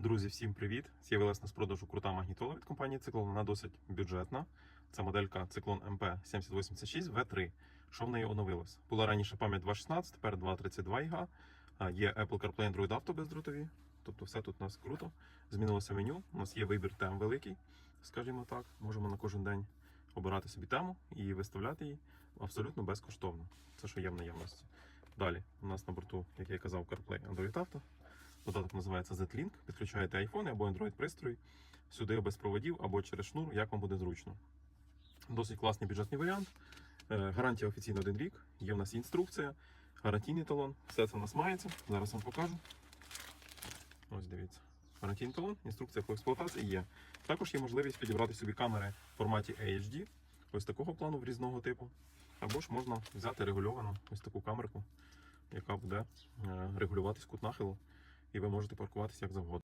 Друзі, всім привіт! З'явилась на продажу крута магнітола від компанії Циклон. Вона досить бюджетна. Це моделька Циклон MP 7086 V3. Що в неї оновилось? Була раніше пам'ять 2.16, тепер 2.32 ГБ. Є Apple CarPlay Android Auto бездротові. Тобто все тут у нас круто. Змінилося меню. У нас є вибір тем великий, скажімо так. Можемо на кожен день обирати собі тему і виставляти її абсолютно безкоштовно. Це що є в наявності. Далі у нас на борту, як я і казав, CarPlay Android Auto. Додаток називається Z-Link. Підключаєте iPhone або Android пристрій сюди без проводів або через шнур, як вам буде зручно. Досить класний бюджетний варіант. Е, Гарантія офіційно один рік. Є в нас інструкція, гарантійний талон. Все це в нас мається. Зараз вам покажу. Ось дивіться. Гарантійний талон, інструкція по експлуатації є. Також є можливість підібрати собі камери в форматі AHD, ось такого плану в різного типу. Або ж можна взяти регульовану ось таку камерку, яка буде е, регулюватись кут нахилу і ви можете паркуватися як завгодно.